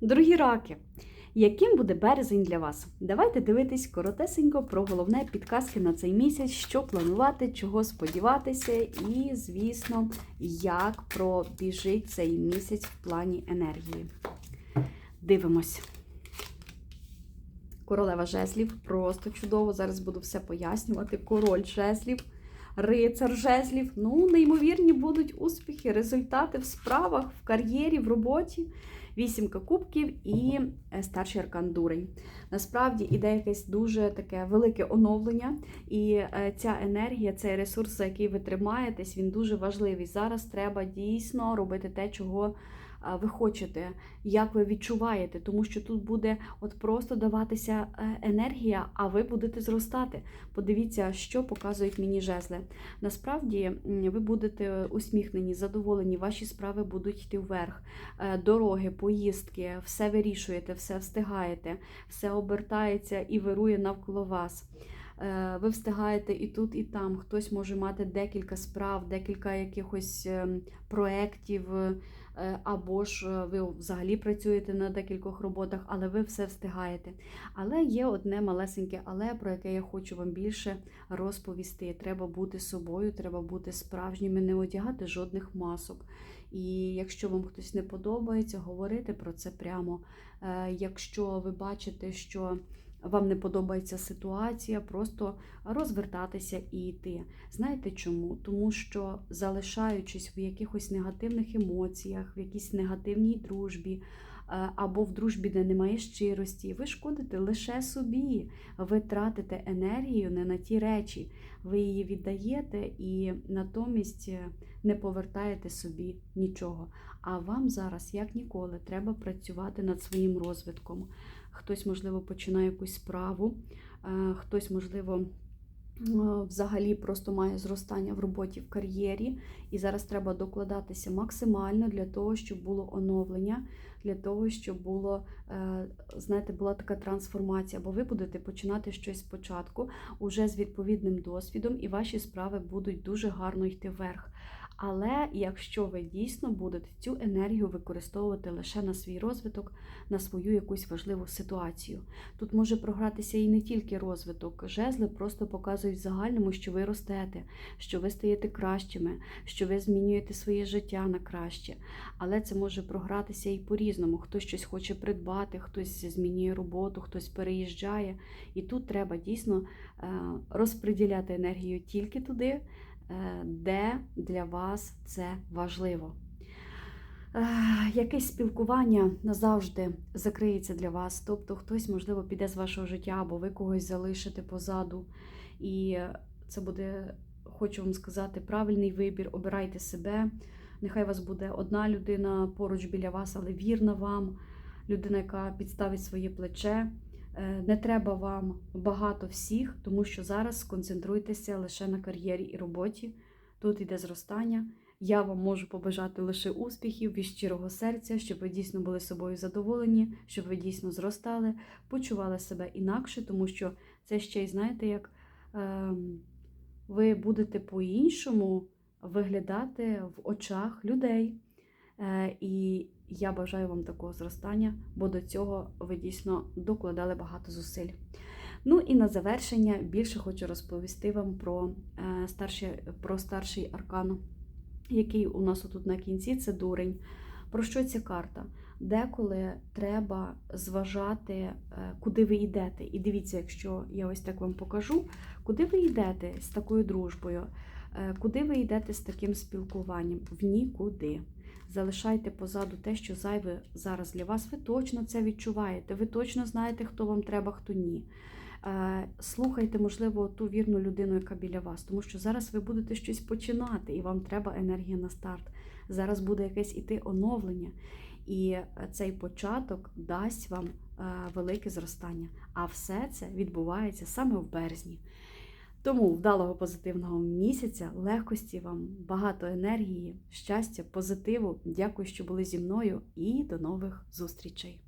Дорогі раки, яким буде березень для вас? Давайте дивитись коротесенько про головне підказки на цей місяць, що планувати, чого сподіватися, і, звісно, як пробіжить цей місяць в плані енергії. Дивимось. Королева жезлів просто чудово. Зараз буду все пояснювати. Король жезлів, рицар жезлів. Ну, неймовірні будуть успіхи, результати в справах, в кар'єрі, в роботі. Вісімка кубків і е, старший аркан дурень. Насправді іде якесь дуже таке велике оновлення, і е, ця енергія, цей ресурс, за який ви тримаєтесь, він дуже важливий. Зараз треба дійсно робити те, чого ви хочете, як ви відчуваєте, тому що тут буде от просто даватися е, енергія, а ви будете зростати. Подивіться, що показують мені жезли. Насправді ви будете усміхнені, задоволені, ваші справи будуть йти вверх. Е, Дороги, поїздки, все вирішуєте, все встигаєте, все обертається і вирує навколо вас. Е, Ви встигаєте і тут, і там. Хтось може мати декілька справ, декілька якихось ем, проєктів, е, або ж е, ви взагалі працюєте на декількох роботах, але ви все встигаєте. Але є одне малесеньке але, про яке я хочу вам більше розповісти. Треба бути собою, треба бути справжніми, не одягати жодних масок. І якщо вам хтось не подобається, говорити про це прямо. Якщо ви бачите, що вам не подобається ситуація, просто розвертатися і йти. Знаєте чому? Тому що залишаючись в якихось негативних емоціях, в якійсь негативній дружбі. е, Або в дружбі, де немає щирості, ви шкодите лише собі. Ви тратите енергію не на ті речі, ви її віддаєте і натомість е, не повертаєте собі нічого. А вам зараз, як ніколи, треба працювати над своїм розвитком. Хтось, можливо, починає якусь справу, е, хтось, можливо, взагалі просто має зростання в роботі, в кар'єрі. І зараз треба докладатися максимально для того, щоб було оновлення, для того, щоб було, е, знаєте, була така трансформація. Бо ви будете починати щось спочатку, уже з відповідним досвідом, і ваші справи будуть дуже гарно йти вверх. Але якщо ви дійсно будете цю енергію використовувати лише на свій розвиток, на свою якусь важливу ситуацію, тут може програтися і не тільки розвиток. Жезли просто показують в загальному, що ви ростете, що ви стаєте кращими, що ви змінюєте своє життя на краще. Але це може програтися і по-різному. Хтось щось хоче придбати, хтось змінює роботу, хтось переїжджає. І тут треба дійсно е, розподіляти енергію тільки туди, де для вас це важливо. Е, Якесь спілкування назавжди закриється для вас. Тобто хтось, можливо, піде з вашого життя, або ви когось залишите позаду. І це буде, хочу вам сказати, правильний вибір. Обирайте себе. Нехай вас буде одна людина поруч біля вас, але вірна вам, людина, яка підставить своє плече. Е, Не треба вам багато всіх, тому що зараз сконцентруйтеся лише на кар'єрі і роботі. Тут йде зростання. Я вам можу побажати лише успіхів від щирого серця, щоб ви дійсно були собою задоволені, щоб ви дійсно зростали, почували себе інакше, тому що це ще й знаєте, як ем, ви будете по-іншому виглядати в очах людей. Е, і я бажаю вам такого зростання, бо до цього ви дійсно докладали багато зусиль. Ну і на завершення більше хочу розповісти вам про, е, старший, про старший аркан, який у нас тут на кінці це дурень. Про що ця карта? Деколи треба зважати, е, куди ви йдете. І дивіться, якщо я ось так вам покажу, куди ви йдете з такою дружбою, куди ви йдете з таким спілкуванням? В нікуди. Залишайте позаду те, що зайве зараз для вас. Ви точно це відчуваєте. Ви точно знаєте, хто вам треба, хто ні. Е, Слухайте, можливо, ту вірну людину, яка біля вас, тому що зараз ви будете щось починати, і вам треба енергія на старт. Зараз буде якесь іти оновлення, і е, цей початок дасть вам е, велике зростання. А все це відбувається саме в березні. Тому вдалого позитивного місяця, легкості вам, багато енергії, щастя, позитиву. Дякую, що були зі мною, і до нових зустрічей!